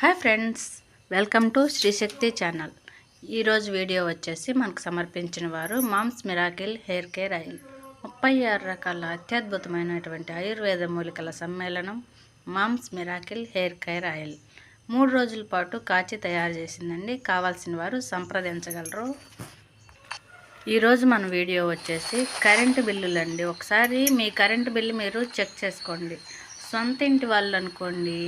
Hi friends welcome to Srishakti channel. ఈరోజు video వచ్చేసి మనకు సమర్పించిన వారు moms miracle hair care oil ముప్పై ఆరు రకాల అత్యద్భుతమైనటువంటి ఆయుర్వేద మూలికల సమ్మేళనం moms miracle hair care oil. మూడు రోజుల పాటు కాచి తయారు చేసిందండి. కావాల్సిన వారు సంప్రదించగలరు. ఈరోజు మన వీడియో వచ్చేసి కరెంటు బిల్లులండి ఒకసారి మీ కరెంటు బిల్లు మీరు చెక్ చేసుకోండి. సొంత ఇంటి వాళ్ళు అనుకోండి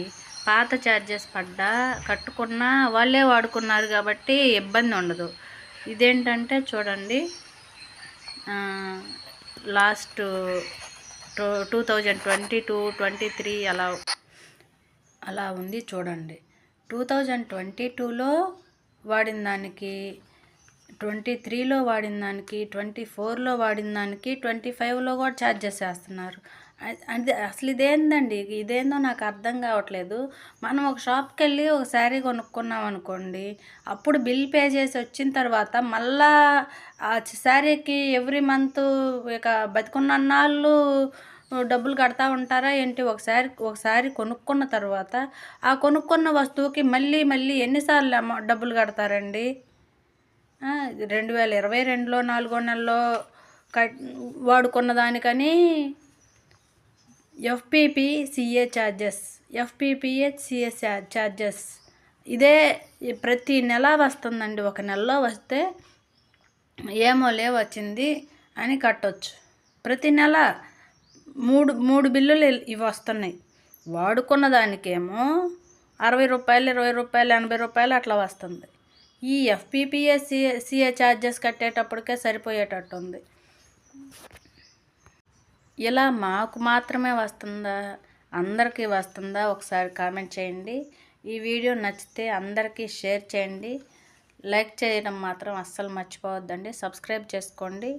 పాత ఛార్జెస్ పడ్డా కట్టుకున్నా వాళ్ళే వాడుకున్నారు కాబట్టి ఇబ్బంది ఉండదు. ఇదేంటంటే చూడండి last two two thousand twenty two twenty three అలా అలా ఉంది చూడండి. టూ థౌజండ్ ట్వంటీ టూలో వాడిన దానికి ట్వంటీ త్రీలో వాడిన దానికి ట్వంటీ ఫోర్లో వాడిన దానికి ట్వంటీ ఫైవ్లో కూడా ఛార్జెస్ వేస్తున్నారు. అది అసలు ఇదేందండి? ఇదేందో నాకు అర్థం కావట్లేదు. మనం ఒక షాప్కి వెళ్ళి ఒక శారీ కొనుక్కున్నాం అనుకోండి అప్పుడు బిల్ పే చేసి వచ్చిన తర్వాత మళ్ళా ఆ శారీకి ఎవ్రీ మంత్ ఇక బతికున్నన్నాళ్ళు డబ్బులు కడతా ఉంటారా ఏంటి? ఒకసారి ఒకసారి కొనుక్కున్న తర్వాత ఆ కొనుక్కున్న వస్తువుకి మళ్ళీ మళ్ళీ ఎన్నిసార్లు అమౌ డబ్బులు కడతారండి? రెండు వేల ఇరవై రెండులో నాలుగో నెలలో కట్ వాడుకున్న దానికని FPP CA charges FPPH CA charges ఇదే ప్రతి నెల వస్తుందండి. ఒక నెలలో వస్తే ఏమో లే వచ్చింది అని కట్టొచ్చు. ప్రతి నెల మూడు మూడు బిల్లులు ఇవి వస్తున్నాయి. వాడుకున్న దానికేమో అరవై రూపాయలు ఇరవై రూపాయలు ఎనభై రూపాయలు అట్లా వస్తుంది. ఈ ఎఫ్పిపిఎస్ సిఏ సిఏ ఛార్జెస్ కట్టేటప్పటికే సరిపోయేటట్టు ఉంది ఇలా మాకు మాత్రమే వస్తుందా? అందరికీ వస్తుందా? ఒకసారి కామెంట్ చేయండి. ఈ వీడియో నచ్చితే అందరికీ షేర్ చేయండి. లైక్ చేయడం మాత్రం అస్సలు మర్చిపోవద్దండి. సబ్స్క్రైబ్ చేసుకోండి.